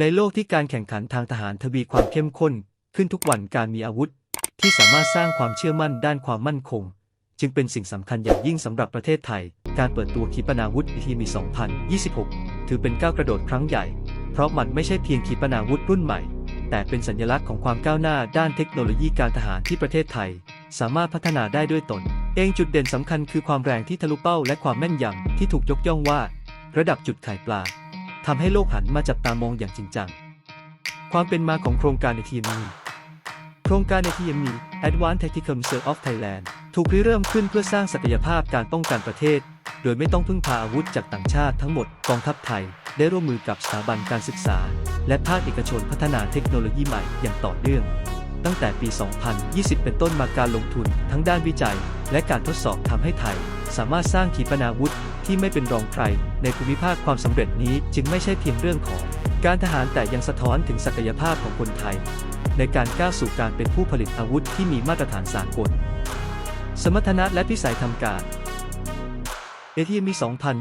ในโลกที่การแข่งขันทางทหารทวีความเข้มข้น ขึ้นทุกวันการมีอาวุธ ที่สามารถสร้างความเชื่อมั่นด้านความมั่นคง จึงเป็นสิ่งสำคัญอย่างยิ่งสำหรับประเทศไทย การเปิดตัวขีปนาวุธอีทีมี 2026 ถือเป็นก้าวกระโดดครั้งใหญ่ เพราะมันไม่ใช่เพียงขีปนาวุธรุ่นใหม่ แต่เป็นสัญลักษณ์ของความก้าวหน้าด้านเทคโนโลยีการทหารที่ประเทศไทย สามารถพัฒนาได้ด้วยตน เองจุดเด่นสำคัญคือความแรงที่ทะลุเป้าและความแม่นยำที่ถูกยกย่องว่า ระดับจุดไข่ปลา ทำให้โลกหันมาจับตามองอย่างจริงจัง ความเป็นมาของโครงการในทีมีโครงการในทีมี Advanced Tactical Reserve of Thailand ถูกริเริ่มขึ้นเพื่อสร้างศักยภาพการป้องกันประเทศ โดยไม่ต้องพึ่งพาอาวุธจากต่างชาติทั้งหมดกองทัพไทย ได้ร่วมมือกับสถาบันการศึกษา และภาคเอกชนพัฒนาเทคโนโลยีใหม่อย่างต่อเนื่อง ตั้งแต่ปี 2020 เป็นต้นมาการลงทุนทั้งด้านวิจัย และการทดสอบทำให้ไทย สามารถสร้างขีปนาวุธที่ไม่เป็นรองใครในภูมิภาคความสำเร็จนี้จึงไม่ใช่เพียงเรื่องของการทหารแต่ยังสะท้อนถึงศักยภาพของคนไทย ในการก้าวสู่การเป็นผู้ผลิตอาวุธที่มีมาตรฐานสากล สมรรถนะและพิสัยทำการเอทีมี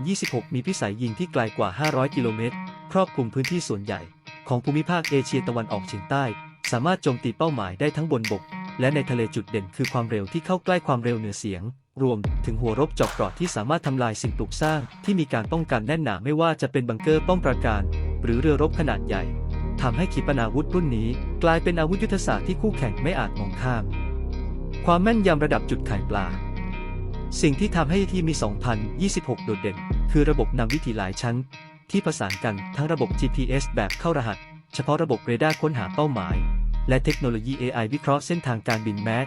2026 มีพิสัยยิงที่ไกลกว่า 500 กิโลเมตร ครอบคลุมพื้นที่ส่วนใหญ่ ของภูมิภาคเอเชียตะวันออกเฉียงใต้ สามารถโจมตีเป้าหมายได้ทั้งบนบก และในทะเลจุดเด่นคือความเร็วที่เข้าใกล้ความเร็วเหนือเสียง รวมถึงหัวรบเจอกเกราะที่สามารถทำลายสิ่งปลูกสร้างที่มีการป้องกันแน่นหนาไม่ว่าจะเป็นบังเกอร์ป้องปราการ หรือเรือรบขนาดใหญ่ทำให้ขีปนาวุธรุ่นนี้ กลายเป็นอาวุธยุทธศาสตร์ที่คู่แข่งไม่อาจมองข้าม ความแม่นยำระดับจุดไข่ปลา สิ่งที่ทำให้ที่มี 2026 โดดเด่น คือระบบนำวิถีหลายชั้น ที่ประสานกันทั้งระบบ GPS แบบเข้ารหัส เฉพาะระบบเรดาร์ค้นหาเป้าหมาย และเทคโนโลยี AI วิเคราะห์เส้นทางการบินแม้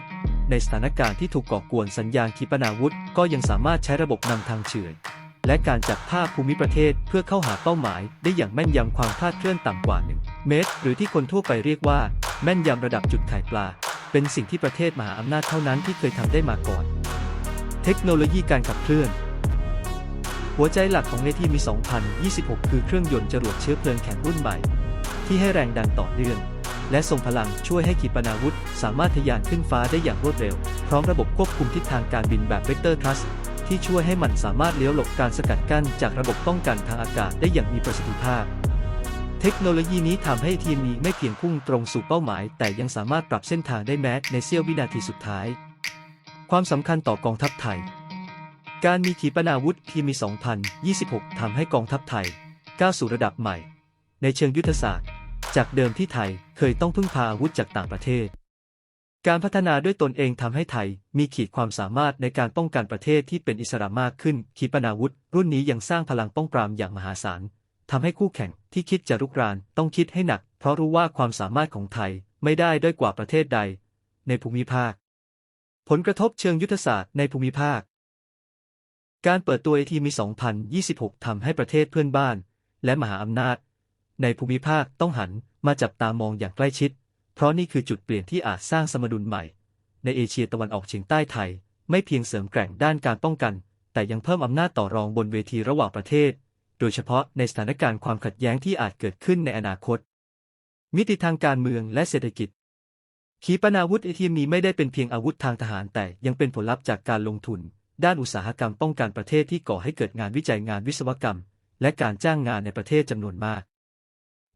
ในสถานการณ์ที่ถูกก่อกวนสัญญาณขีปนาวุธ ก็ยังสามารถใช้ระบบนำทางเฉื่อยและการจับภาพภูมิประเทศเพื่อเข้าหาเป้าหมาย ได้อย่างแม่นยำความคลาดเคลื่อนต่ำกว่า 1 เมตร หรือที่คนทั่วไปเรียกว่า แม่นยำระดับจุดไข่ปลา เป็นสิ่งที่ประเทศมหาอำนาจเท่านั้นที่เคยทำได้มาก่อน เทคโนโลยีการขับเคลื่อน หัวใจหลักของเนทีมี 2026 คือเครื่องยนต์จรวดเชื้อเพลิงแข็งรุ่นใหม่ ที่ให้แรงดันต่อเนื่อง และทรงพลังช่วยให้ขีปนาวุธ สามารถทะยานขึ้นฟ้าได้อย่างรวดเร็ว พร้อมระบบควบคุมทิศทางการบินแบบเวกเตอร์ทรัสที่ช่วยให้มันสามารถเลี้ยวหลบการสกัดกั้นจากระบบป้องกันทางอากาศได้อย่างมีประสิทธิภาพ เทคโนโลยีนี้ทำให้ทีมนี้ไม่เพียงพุ่งตรงสู่เป้าหมาย แต่ยังสามารถปรับเส้นทางได้แม้ในเสี้ยววินาทีสุดท้าย ความสำคัญต่อกองทัพไทย การมีขีปนาวุธที่มี 2026ทำให้กองทัพไทยก้าวสู่ระดับใหม่ ในเชิงยุทธศาสตร์ จากเดิมที่ไทยเคยต้องพึ่งพาอาวุธจากต่างประเทศ การพัฒนาด้วยตนเองทำให้ไทยมีขีดความสามารถในการป้องกันประเทศที่เป็นอิสระมากขึ้น ขีปนาวุธ รุ่นนี้ยังสร้างพลังป้องปรามอย่างมหาศาลทำให้คู่แข่งที่คิดจะรุกรานต้องคิดให้หนัก เพราะรู้ว่าความสามารถของไทยไม่ได้ด้อยกว่าประเทศใด ในภูมิภาค ผลกระทบเชิงยุทธศาสตร์ในภูมิภาค การเปิดตัว AT มี 2026 ทำให้ประเทศเพื่อนบ้าน และมหาอำนาจ ในภูมิภาคต้องหันมาจับตามองอย่างใกล้ชิด เพราะนี่คือจุดเปลี่ยนที่อาจสร้างสมดุลใหม่ ในเอเชียตะวันออกเฉียงใต้ไทย ไม่เพียงเสริมแกร่งด้านการป้องกัน แต่ยังเพิ่มอำนาจต่อรองบนเวทีระหว่างประเทศ โดยเฉพาะในสถานการณ์ความขัดแย้งที่อาจเกิดขึ้นในอนาคต มิติทางการเมืองและเศรษฐกิจ ขีปนาวุธเอทีมีไม่ได้เป็นเพียงอาวุธทางทหารแต่ยังเป็นผลลัพธ์จากการลงทุน ด้านอุตสาหกรรมป้องกันประเทศที่ก่อให้เกิดงานวิจัยงานวิศวกรรม และการจ้างงานในประเทศจำนวนมาก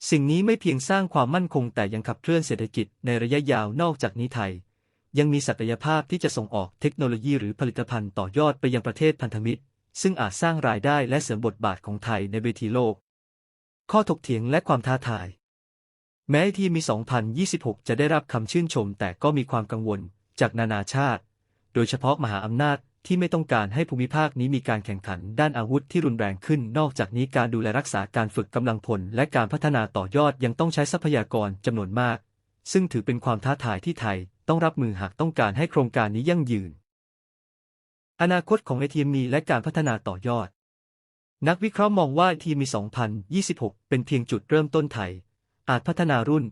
สิ่งนี้ไม่เพียงสร้างความมั่นคงแต่ยังขับเคลื่อนเศรษฐกิจในระยะยาวนอกจากนี้ไทย ยังมีศักยภาพที่จะส่งออกเทคโนโลยีหรือผลิตภัณฑ์ต่อยอดไปยังประเทศพันธมิตร ซึ่งอาจสร้างรายได้และเสริมบทบาทของไทยในเวทีโลก ข้อถกเถียงและความท้าทาย แม้ที่มี 2026 จะได้รับคำชื่นชม แต่ก็มีความกังวลจากนานาชาติ โดยเฉพาะมหาอำนาจ ที่ไม่ต้องการให้ภูมิภาคนี้มีการแข่งขันด้านอาวุธที่รุนแรงขึ้น นอกจากนี้การดูแลรักษาการฝึกกำลังพลและการพัฒนาต่อยอดยังต้องใช้ทรัพยากรจำนวนมาก ซึ่งถือเป็นความท้าทายที่ไทยต้องรับมือหากต้องการให้โครงการนี้ยั่งยืน อนาคตของ ATME และการพัฒนาต่อยอด นักวิเคราะห์มองว่า ATME 2026 เป็นเพียงจุดเริ่มต้นไทย อาจพัฒนารุ่น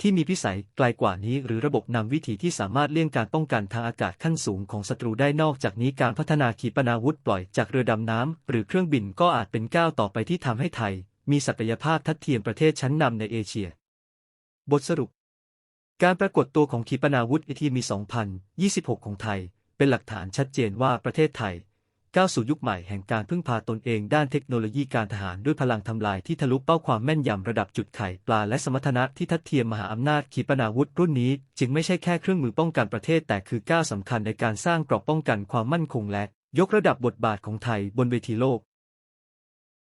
ที่มีพิสัยไกลกว่านี้หรือระบบนำวิถีที่สามารถเลี่ยงการป้องกันทางอากาศขั้นสูงของศัตรูได้นอกจากนี้การพัฒนาขีปนาวุธปล่อยจากเรือดำน้ำหรือเครื่องบินก็อาจเป็นก้าวต่อไปที่ทำให้ไทย มีศักยภาพทัดเทียมประเทศชั้นนำในเอเชีย บทสรุป การปรากฏตัวของขีปนาวุธ ATME 2026 ของไทย เป็นหลักฐานชัดเจนว่าประเทศไทย ก้าวสู่ยุคใหม่แห่งการพึ่งพาตนเองด้านเทคโนโลยีการทหารด้วยพลังทำลายที่ทะลุเป้าความแม่นยำระดับจุดไข่ปลาและสมรรถนะที่ทัดเทียมมหาอำนาจขีปนาวุธรุ่นนี้ จึงไม่ใช่แค่เครื่องมือป้องกันประเทศ แต่คือก้าวสำคัญในการสร้างกรอบป้องกันความมั่นคงและ ยกระดับบทบาทของไทยบนเวทีโลก